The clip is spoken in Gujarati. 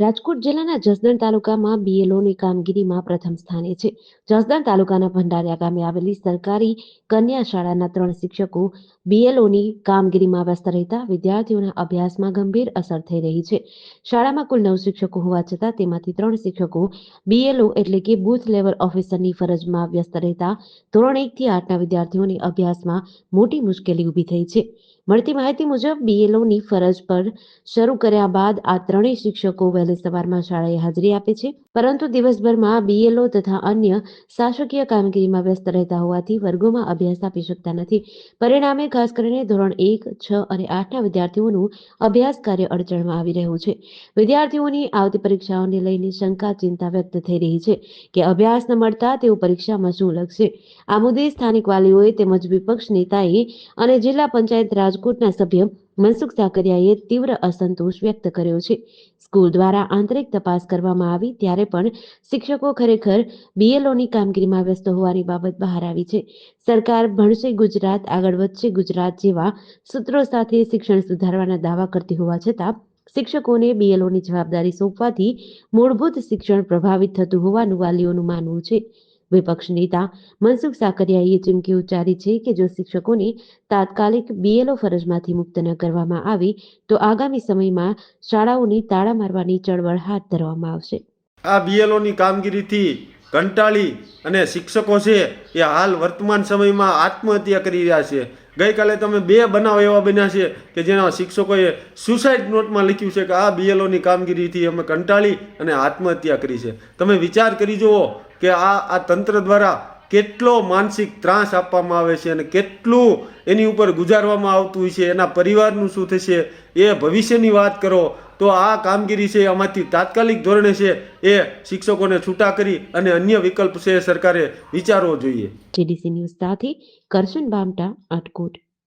રાજકોટ જિલ્લાના જસદણ તાલુકામાં બીએલઓની કામગીરીમાં પ્રથમ સ્થાને છે. જસદણ તાલુકાના ભંડારિયા ગામે આવેલી સરકારી કન્યા શાળાના ત્રણ શિક્ષકો બીએલઓની કામગીરીમાં વ્યસ્ત રહેતા વિદ્યાર્થીઓના અભ્યાસમાં ગંભીર અસર થઈ રહી છે. શાળામાં કુલ નવ શિક્ષકો હોવા છતાં તેમાંથી ત્રણ શિક્ષકો બીએલઓ એટલે કે બૂથ લેવલ ઓફિસરની ફરજમાં વ્યસ્ત રહેતા ધોરણ એકથી આઠના વિદ્યાર્થીઓને અભ્યાસમાં મોટી મુશ્કેલી ઊભી થઈ છે. મળતી માહિતી મુજબ બીએલઓની ફરજ પર શરૂ કર્યા બાદ આ ત્રણેય શિક્ષકો વહેલી સવારમાં શાળાએ હાજરી આપે છે. પરંતુ દિવસભરમાં બીએલઓ તથા અન્ય શાસકીય કામગીરીમાં વ્યસ્ત રહેતા હોવાથી વર્ગોમાં અભ્યાસ આપી શકતા નથી. પરિણામે ખાસ કરીને ધોરણ એક, છ અને આઠના વિદ્યાર્થીઓનું અભ્યાસ કાર્ય અડચણમાં આવી રહ્યું છે. વિદ્યાર્થીઓની આવતી પરીક્ષાઓને લઈને શંકા, ચિંતા વ્યક્ત થઈ રહી છે કે અભ્યાસ ન મળતા તેઓ પરીક્ષામાં શું લખશે? આ મુદ્દે સ્થાનિક વાલીઓએ તેમજ વિપક્ષ નેતાએ અને જિલ્લા પંચાયત રાજકોટના સભ્ય મનસુખ ઝાકરિયાએ તીવ્ર અસંતોષ વ્યક્ત કર્યો છે. સ્કૂલ દ્વારા આંતરિક તપાસ કરવામાં આવી ત્યારે પણ શિક્ષકો ખરેખર બીએલઓની કામગીરીમાં વ્યસ્ત હોવાની બાબત બહાર આવી છે. સરકાર ભણશે ગુજરાત, આગળ વધશે ગુજરાત જેવા સૂત્રો સાથે શિક્ષણ સુધારવાના દાવા કરતી હોવા છતાં શિક્ષકોને બીએલઓની જવાબદારી સોંપવાથી મૂળભૂત શિક્ષણ પ્રભાવિત થતું હોવાનું વાલીઓનું માનવું છે. વિપક્ષ નેતા મનસુખ સાકરિયાએ ચીમકી ઉચ્ચારી છે કે જો શિક્ષકોને તાત્કાલિક બીએલઓ ફરજમાંથી મુક્ત ન કરવામાં આવે, તો આગામી સમયમાં શાળાઓની તાળા મારવાની ચળવળ હાથ ધરવામાં આવશે. આ બીએલઓની કામગીરીથી કંટાળી અને શિક્ષકો છે એ હાલ વર્તમાન સમયમાં આત્મહત્યા કરી રહ્યા છે. ગઈકાલે તમે બે બનાવ એવા બન્યા છે કે જેના શિક્ષકોએ સુસાઇડ નોટમાં લખ્યું છે કે આ બીએલઓની કામગીરીથી અમે કંટાળી અને આત્મહત્યા કરી છે. તમે વિચાર કરી જુઓ કે આ આ તંત્ર દ્વારા કેટલો માનસિક ત્રાસ આપવામાં આવે છે અને કેટલું એની ઉપર ગુજારવામાં આવતું હોય છે, એના પરિવારનું શું થશે, એ ભવિષ્યની વાત કરો. તો આ કામગીરી છે આમાંથી તાત્કાલિક ધોરણે છે એ શિક્ષકોને છૂટા કરી અને અન્ય વિકલ્પ છે સરકારે વિચારવો જોઈએ. જીડીસી ન્યૂઝ સાથે કરશન બામટા આટકોટ